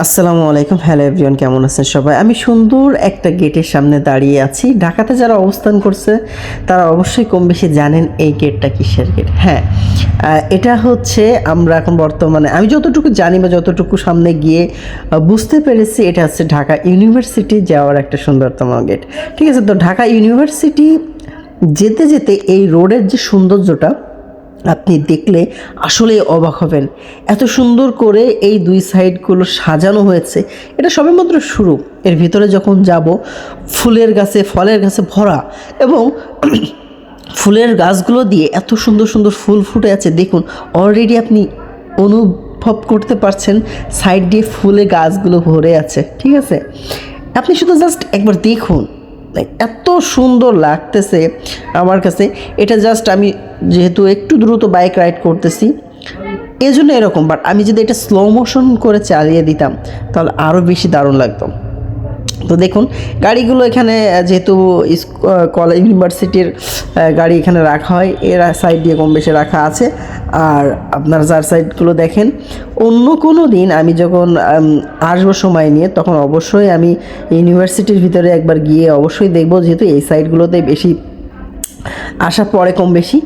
আসসালামু আলাইকুম। Hello everyone কেমন আছেন সবাই? আমি সুন্দর একটা গেটের সামনে দাঁড়িয়ে আছি। ঢাকাতে যারা অবস্থান করছে, তারা অবশ্যই কম বেশি জানেন এই গেটটা কিসের গেট। হ্যাঁ এটা হচ্ছে আমরা এখন বর্তমানে, আমি যতটুকু জানি বা যতটুকু সামনে গিয়ে বুঝতে পেরেছি, এটা হচ্ছে ঢাকা ইউনিভার্সিটি যাওয়ার একটা সুন্দরতম গেট। ঠিক আছে, তো ঢাকা ইউনিভার্সিটি যেতে যেতে এই রোডের যে সৌন্দর্যটা আপনি দেখলে আসলে অবাক হবেন। এত সুন্দর করে এই দুই সাইডগুলো সাজানো হয়েছে। এটা সবেমাত্র শুরু। এর ভিতরে যখন যাব, ফুলের গাছে, ফলের গাছে ভরা এবং ফুলের গাছগুলো দিয়ে এত সুন্দর সুন্দর ফুল ফুটে আছে। দেখুন অলরেডি আপনি অনুভব করতে পারছেন সাইড দিয়ে ফুলে গাছগুলো ভরে আছে। ঠিক আছে? আপনি শুধু জাস্ট একবার দেখুন। এত সুন্দর লাগতেছে আমার কাছে। এটা জাস্ট আমি যেহেতু একটু দ্রুত বাইক রাইড করতেছি। এই জন্য এরকম বাট আমি যদি এটা স্লো মোশন করে চালিয়ে দিতাম, তাহলে আরও বেশি দারুণ লাগতো। তো দেখুন, গাড়িগুলো এখানে যেহেতু কলেজ, ইউনিভার্সিটির গাড়ি এখানে রাখা হয়, এরা সাইড দিয়ে কম বেশি রাখা আছে। আর আপনার যার সাইডগুলো দেখেন, অন্য কোনো দিন আমি যখন আসব সময় নিয়ে, তখন অবশ্যই আমি ইউনিভার্সিটির ভিতরে একবার গিয়ে অবশ্যই দেখব, যেহেতু এই সাইডগুলোতে বেশি আসা পরে কম বেশি।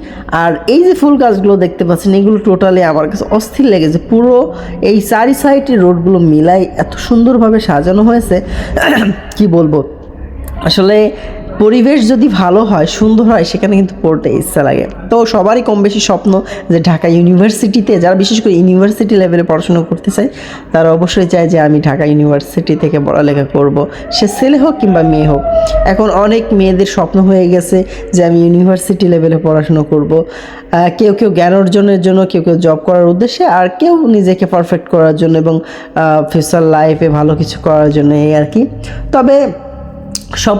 আর এই যে ফুল গাছগুলো দেখতে পাচ্ছেন, এগুলো টোটালি আমার কাছে অস্থির লেগেছে। পুরো এই চারি সাইডে রোডগুলো মিলাই এত সুন্দরভাবে সাজানো হয়েছে। কি বলব? আসলে পরিবেশ যদি ভালো হয়, সুন্দর হয়, সেখানে কিন্তু পড়তে ইচ্ছা লাগে। তো সবারই কম বেশি স্বপ্ন যে ঢাকা ইউনিভার্সিটিতে যারা বিশেষ করে ইউনিভার্সিটি লেভেলে পড়াশোনা করতে চায়, তারা অবশ্যই চায় যে আমি ঢাকা ইউনিভার্সিটি থেকে পড়ালেখা করব। সে ছেলে হোক কিংবা মেয়ে হোক। এখন অনেক মেয়েদের স্বপ্ন হয়ে গেছে যে আমি ইউনিভার্সিটি লেভেলে পড়াশুনো করব। কেউ কেউ জ্ঞান অর্জনের জন্য, কেউ কেউ জব করার উদ্দেশ্যে, আর কেউ নিজেকে পারফেক্ট করার জন্য এবং ফিউচার লাইফে ভালো কিছু করার জন্য এই আর কি। তবে সব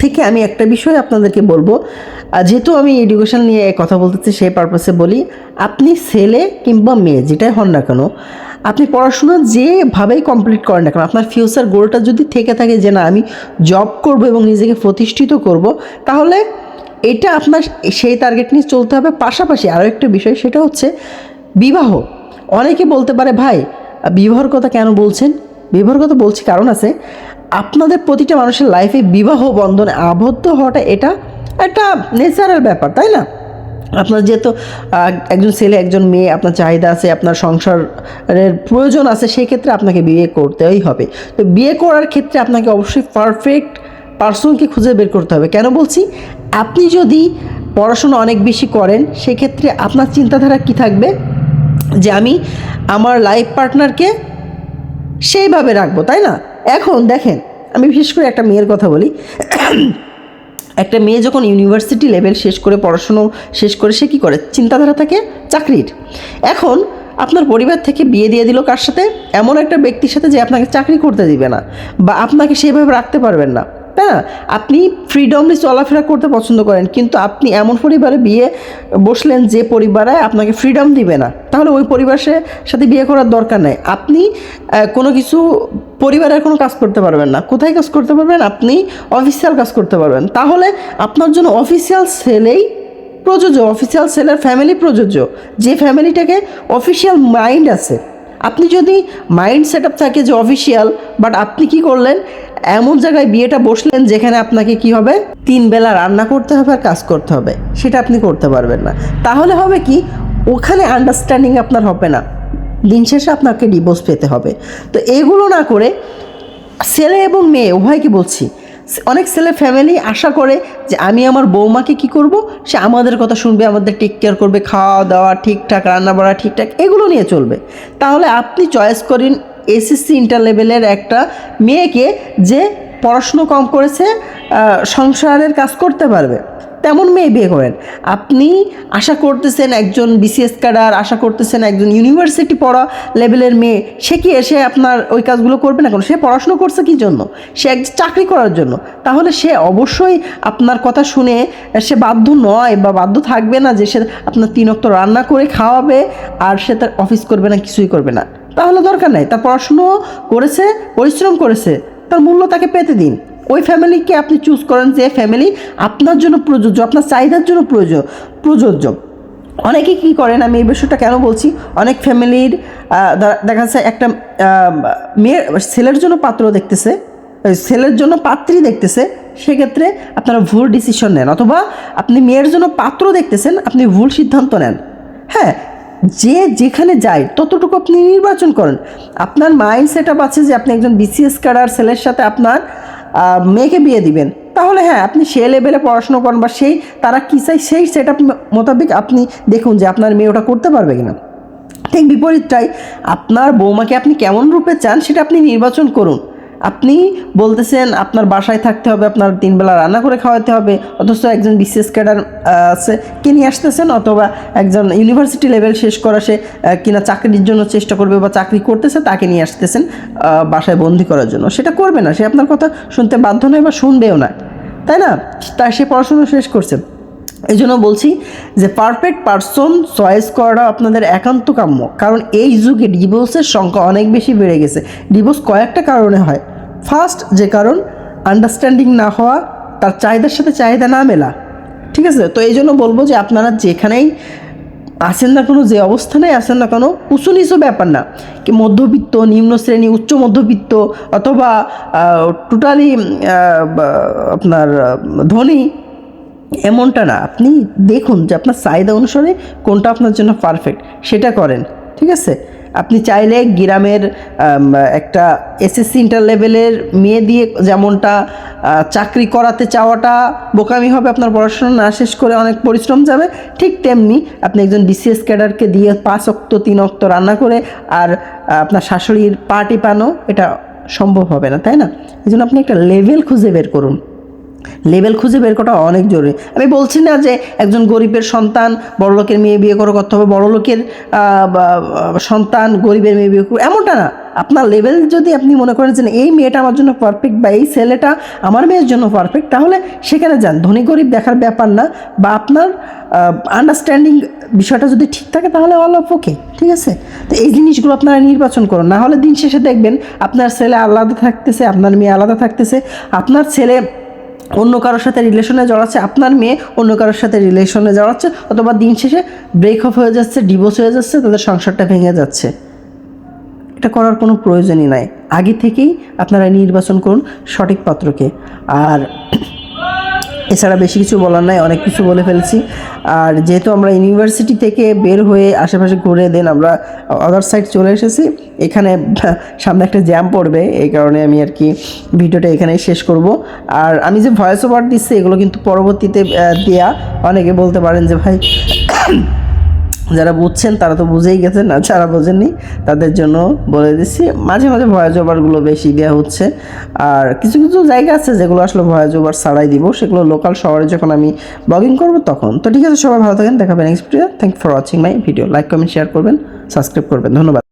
থেকে আমি একটা বিষয় আপনাদেরকে বলব। যেহেতু আমি এডুকেশন নিয়ে কথা বলতেছি, সেই পারপাসে বলি, আপনি ছেলে কিংবা মেয়ে, যেটাই হন না কেন, আপনি পড়াশোনা যেভাবেই কমপ্লিট করেন না কেন, আপনার ফিউচার গোলটা যদি থেকে থাকে যে না, আমি জব করব এবং নিজেকে প্রতিষ্ঠিত করব, তাহলে এটা আপনার সেই টার্গেট নিয়ে চলতে হবে। পাশাপাশি আরও একটা বিষয়, সেটা হচ্ছে বিবাহ। অনেকে বলতে পারে, ভাই, বিবাহর কথা কেন বলছেন? বিবাহর কথা বলছি কারণ আছে। আপনাদের প্রতিটা মানুষের লাইফে বিবাহ বন্ধনে আবদ্ধ হওয়াটা এটা একটা ন্যাচারাল ব্যাপার, তাই না? আপনার যেহেতু একজন ছেলে, একজন মেয়ে, আপনার চাহিদা আছে, আপনার সংসারের প্রয়োজন আছে সেই ক্ষেত্রে আপনাকে বিয়ে করতেই হবে। তো বিয়ে করার ক্ষেত্রে আপনাকে অবশ্যই পারফেক্ট পার্সনকে খুঁজে বের করতে হবে। কেন বলছি? আপনি যদি পড়াশোনা অনেক বেশি করেন, সেক্ষেত্রে আপনার চিন্তাধারা কি থাকবে? যে আমি আমার লাইফ পার্টনারকে সেইভাবে রাখব, তাই না? এখন দেখেন, আমি বিশেষ করে একটা মেয়ের কথা বলি। একটা মেয়ে যখন ইউনিভার্সিটি লেভেল শেষ করে পড়াশুনো শেষ করে, সে কী করে? চিন্তাধারা থাকে, চাকরির। এখন আপনার পরিবার থেকে বিয়ে দিয়ে দিল কার সাথে? এমন একটা ব্যক্তির সাথে যে আপনাকে চাকরি করতে দিবে না বা আপনাকে সেভাবে রাখতে পারবেন না। তাই না, আপনি ফ্রিডমলি চলাফেরা করতে পছন্দ করেন, কিন্তু আপনি এমন পরিবারে বিয়ে বসলেন যে পরিবারে আপনাকে ফ্রিডম দিবে না। তাহলে ওই পরিবারের সাথে বিয়ে করার দরকার নেই। আপনি কোনো কিছু পরিবারের কোনো কাজ করতে পারবেন না। কোথায় কাজ করতে পারবেন? আপনি অফিসিয়াল কাজ করতে পারবেন। তাহলে আপনার জন্য অফিসিয়াল সেলেই প্রযোজ্য অফিসিয়াল সেলের ফ্যামিলি প্রযোজ্য। যে ফ্যামিলিটাকে অফিসিয়াল মাইন্ড আছে। আপনি যদি মাইন্ড সেট আপ থাকে যে অফিসিয়াল বাট আপনি কি করলেন? এমন জায়গায় বিয়েটা বসলেন যেখানে আপনাকে কি হবে? তিন বেলা রান্না করতে হবে আর কাজ করতে হবে। সেটা আপনি করতে পারবেন না। তাহলে হবে কি? ওখানে আন্ডারস্ট্যান্ডিং আপনার হবে না। দিন শেষে আপনাকে ডিভোর্স পেতে হবে। তো এগুলো না করে ছেলে এবং মেয়ে, উভয়কে বলছি, অনেক ছেলে ফ্যামিলি আশা করে যে আমি আমার বৌমাকে কি করব? সে আমাদের কথা শুনবে, আমাদের টেক কেয়ার করবে খাওয়া দাওয়া ঠিকঠাক রান্না বাড়া ঠিকঠাক, এগুলো নিয়ে চলবে। তাহলে আপনি চয়েস করেন এসএসসি ইন্টার লেভেলের একটা মেয়েকে যে পড়াশুনো কম করেছে সংসারের কাজ করতে পারবে, তেমন মেয়ে বিয়ে করেন। আপনি আশা করতেছেন একজন বিসিএস ক্যাডার আশা করতেছেন একজন ইউনিভার্সিটি পড়া লেভেলের মেয়ে, সে কি এসে আপনার ওই কাজগুলো করবে না কেন? সে পড়াশুনো করছে কি জন্য? সে এক চাকরি করার জন্য। তাহলে সে অবশ্যই আপনার কথা শুনে সে বাধ্য নয় বা বাধ্য থাকবে না যে সে আপনার তিন অক্ত রান্না করে খাওয়াবে আর সে তার অফিস করবে না, কিছুই করবে না। তাহলে দরকার নাই। তার পড়াশুনো করেছে, পরিশ্রম করেছে, তার মূল্য তাকে পেতে দিন। ওই ফ্যামিলিকে আপনি চুজ করেন যে ফ্যামিলি আপনার জন্য প্রযোজ্য, আপনার চাহিদার জন্য প্রয়োজন প্রযোজ্য। অনেকে কি করেন, আমি এই বিষয়টা কেন বলছি? অনেক ফ্যামিলির দেখা যাচ্ছে একটা মেয়ের ছেলের জন্য পাত্র দেখতেছে ছেলের জন্য পাত্রী দেখতেছে, সেক্ষেত্রে আপনারা ভুল ডিসিশন নেন। অথবা আপনি মেয়ের জন্য পাত্র দেখতেছেন, আপনি ভুল সিদ্ধান্ত নেন। হ্যাঁ যে যেখানে যায়, ততটুকু আপনি নির্বাচন করেন। আপনার মাইন্ড সেট আপ আছে যে আপনি একজন বিসিএস ক্যাডার ছেলের সাথে আপনার মেয়েকে বিয়ে দিবেন। তাহলে হ্যাঁ আপনি সে লেভেলে পড়াশোনা করেন বা সেই, তারা কী চাই সেই সেট আপ মোতাবেক আপনি দেখুন যে আপনার মেয়ে ওটা করতে পারবে কিনা। ঠিক বিপরীতটাই, আপনার বৌমাকে আপনি কেমন রূপে চান, সেটা আপনি নির্বাচন করুন। আপনি বলতেছেন আপনার বাসায় থাকতে হবে, আপনার তিনবেলা রান্না করে খাওয়াতে হবে, অথচ একজন বিসিএস ক্যাডার আছে। কে নিয়ে আসতেছেন? অথবা একজন ইউনিভার্সিটি লেভেল শেষ করা সে কিনা চাকরির জন্য চেষ্টা করবে বা চাকরি করতেছে, তাকে নিয়ে আসতেছেন বাসায় বন্দি করার জন্য। সেটা করবে না, সে আপনার কথা শুনতে বাধ্য নয় বা শুনবেও না। তাই না? তাই সে পড়াশোনা শেষ করছে। এই জন্য বলছি যে পারফেক্ট পারসন চয়েস করাটা আপনাদের একান্ত কাম্য। কারণ এই যুগে ডিভোর্সের সংখ্যা অনেক বেশি বেড়ে গেছে। ডিভোর্স কয়েকটা কারণে হয়। ফার্স্ট যে কারণ আন্ডারস্ট্যান্ডিং না হওয়া, তার চাহিদার সাথে চাহিদা না মেলা। ঠিক আছে? তো এই জন্য বলব যে আপনারা যেখানেই আসেন না কোনো, যে অবস্থানে আসেন না কোনো উঁচু নিচু ব্যাপার না। কি মধ্যবিত্ত, নিম্ন শ্রেণি, উচ্চ মধ্যবিত্ত, অথবা টোটালি আপনার ধনী এমনটা না। আপনি দেখুন যে আপনার চাহিদা অনুসারে কোনটা আপনার জন্য পারফেক্ট সেটা করেন, ঠিক আছে? আপনি চাইলে গ্রামের একটা এসএসসি ইন্টার লেভেলের মেয়ে দিয়ে যেমনটা চাকরি করাতে চাওয়াটা বোকামি হবে, আপনার পড়াশোনা না শেষ করে অনেক পরিশ্রম যাবে, ঠিক তেমনি আপনি একজন বিসিএস ক্যাডারকে দিয়ে পাঁচ অক্ত, তিন অক্ত রান্না করে আর আপনার শাশুড়ির পার্টি পানো এটা সম্ভব হবে না, তাই না? এই জন্য আপনি একটা লেভেল খুঁজে বের করুন। লেভেল খুঁজে বের করা অনেক জরুরি। আমি বলছি না যে একজন গরিবের সন্তান বড়লোকের মেয়ে বিয়ে করে করতে হবে বড়লোকের সন্তান গরিবের মেয়ে বিয়ে করে এমনটা না। আপনার লেভেল যদি আপনি মনে করেন যে এই মেয়েটা আমার জন্য পারফেক্ট বা এই ছেলেটা আমার মেয়ের জন্য পারফেক্ট তাহলে সেখানে যান। ধনী গরিব দেখার ব্যাপার না বা আপনার আন্ডারস্ট্যান্ডিং বিষয়টা যদি ঠিক থাকে, তাহলে অল অফ ওকে ঠিক আছে? তো এই জিনিসগুলো আপনারা নির্বাচন করুন। না হলে দিন শেষে দেখবেন আপনার ছেলে আলাদা থাকতেছে, আপনার মেয়ে আলাদা থাকতেছে, আপনার ছেলে অন্য কারোর সাথে রিলেশনে জড়াচ্ছে, আপনার মেয়ে অন্য কারোর সাথে রিলেশনে জড়াচ্ছে, অথবা দিন শেষে ব্রেক অফ হয়ে যাচ্ছে ডিভোর্স হয়ে যাচ্ছে, তাদের সংসারটা ভেঙে যাচ্ছে। এটা করার কোনো প্রয়োজনই নাই। আগে থেকেই আপনারা নির্বাচন করুন সঠিক পাত্রকে। আর এছাড়া বেশি কিছু বলার নাই, অনেক কিছু বলে ফেলছি। আর যেহেতু আমরা ইউনিভার্সিটি থেকে বের হয়ে আশেপাশে ঘুরে দেন আমরা আদার সাইড চলে এসেছি, এখানে সামনে একটা জ্যাম পড়বে, এই কারণে আমি আর কি ভিডিওটা এখানেই শেষ করব। আর আমি যে ভয়েস ওভার দিচ্ছি, এগুলো কিন্তু পরবর্তীতে দেয়া, অনেকে বলতে পারেন যে ভাই যারা বুঝছেন, তারা তো বুঝেই গেছেন না যারা বোঝেননি, তাদের জন্য বলে দিচ্ছি, মাঝে মাঝে ভয়েস ওভারগুলো বেশি দেওয়া হচ্ছে। আর কিছু কিছু জায়গা আছে যেগুলো আসলে ভয়েস ওভার ছাড়াই দিব, সেগুলো লোকাল শহরে যখন আমি ব্লগিং করব তখন। তো ঠিক আছে, সবাই ভালো থাকেন দেখাবেন video thank for watching my video like comment share করবেন সাবস্ক্রাইব করবেন। ধন্যবাদ।